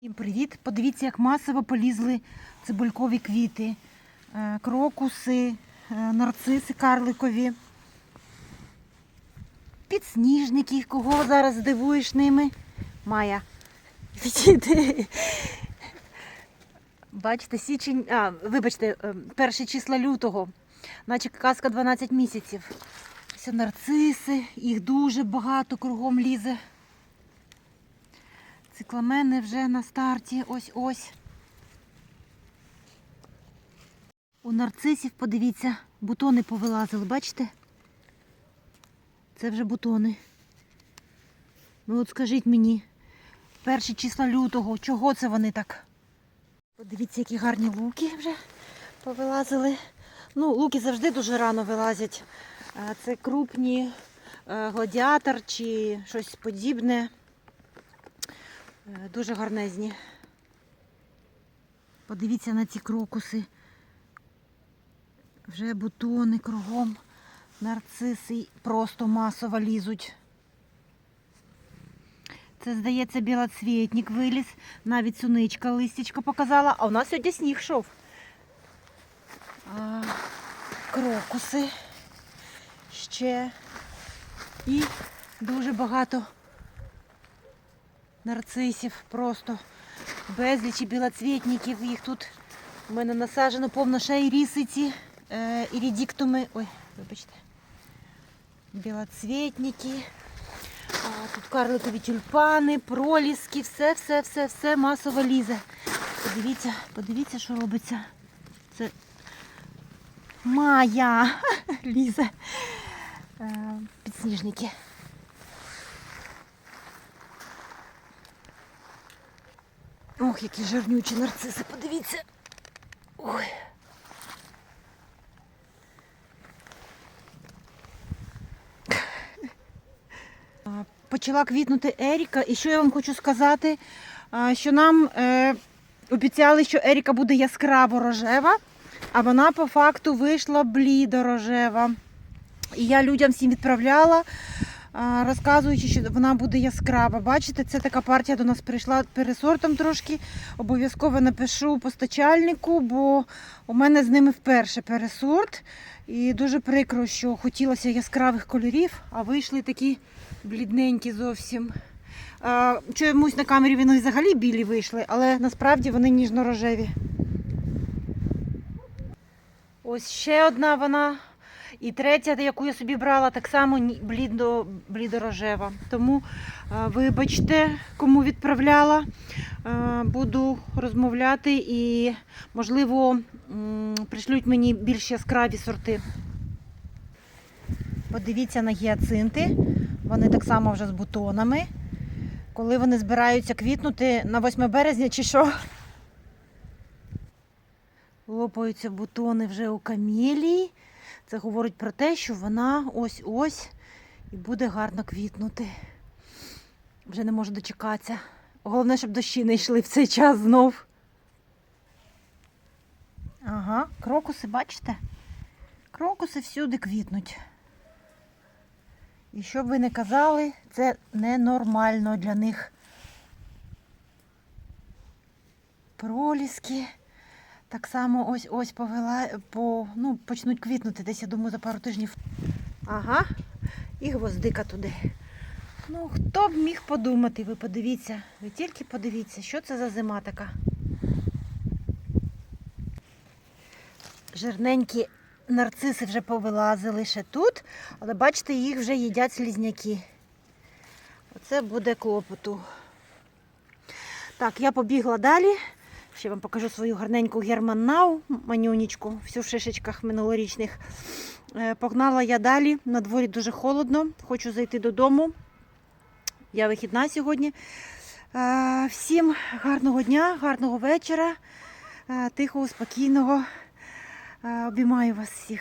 Всім привіт! Подивіться, як масово полізли цибулькові квіти, Е, крокуси, е, нарциси карликові, підсніжники. Кого зараз здивуєш ними? Відійди. Бачите, січень, а, вибачте, е, перші числа лютого, наче казка 12 місяців. Це нарциси, їх дуже багато кругом лізе. Цикламени вже на старті. Ось-ось. У нарцисів, подивіться, бутони повилазили, бачите? Це вже бутони. Ну от скажіть мені, перші числа лютого, чого це вони так? Подивіться, які гарні луки вже повилазили. Ну, луки завжди дуже рано вилазять. Це крупні е, гладіатор чи щось подібне. Е, Дуже гарнезні. Подивіться на ці крокуси. Вже бутони кругом, нарциси просто масово лізуть. Це, здається, білоцвітник виліз. Навіть суничка листячко показала, а у нас сьогодні сніг йшов. А, крокуси ще. І дуже багато нарцисів, просто безлічі білоцвітників. Їх тут у мене насаджено повно ще і рісиці, е, ірідіктуми. Ой, вибачте. Білоцвітники. Тут карликові тюльпани, проліски, все, все, все, все масово лізе. Подивіться, подивіться, що робиться. Це Майя лізе. Е, Підсніжники. Ох, які жирнючі нарциси, подивіться. Ой. Почала квітнути Еріка. І що я вам хочу сказати, що нам е, обіцяли, що Еріка буде яскраво рожева, а вона по факту вийшла блідо рожева. І я людям всім відправляла, розказуючи, що вона буде яскрава. Бачите, це така партія до нас прийшла пересортом трошки. Обов'язково напишу постачальнику, бо у мене з ними вперше пересорт. І дуже прикро, що хотілося яскравих кольорів, а вийшли такі блідненькі зовсім. Чомусь на камері вони взагалі білі вийшли, але насправді вони ніжно-рожеві. Ось ще одна вона. І третя, яку я собі брала, так само блідо, блідорожева. Тому е, вибачте, кому відправляла. Е, Буду розмовляти і, можливо, пришлють мені більш яскраві сорти. Подивіться на гіацинти. Вони так само вже з бутонами. Коли вони збираються квітнути на 8 березня чи що? Лопаються бутони вже у камелії. Це говорить про те, що вона ось-ось і буде гарно квітнути. Вже не можу дочекатися. Головне, щоб дощі не йшли в цей час знов. Ага, крокуси, бачите? Крокуси всюди квітнуть. І що б ви не казали, це ненормально для них. Проліски. Так само ось ось повела, по, ну, почнуть квітнути десь, я думаю, за пару тижнів. Ага, і гвоздика туди. Ну, хто б міг подумати, ви подивіться, ви тільки подивіться, що це за зима така. Жирненькі нарциси вже повилазили ще тут, але бачите, їх вже їдять слізняки. Оце буде клопоту. Так, я побігла далі. Ще вам покажу свою гарненьку германнау, манюнічку, всю в шишечках минулорічних. Е, Погнала я далі. На дворі дуже холодно. Хочу зайти додому. Я вихідна сьогодні. Е, Всім гарного дня, гарного вечора, е, тихого, спокійного. Обіймаю вас всіх.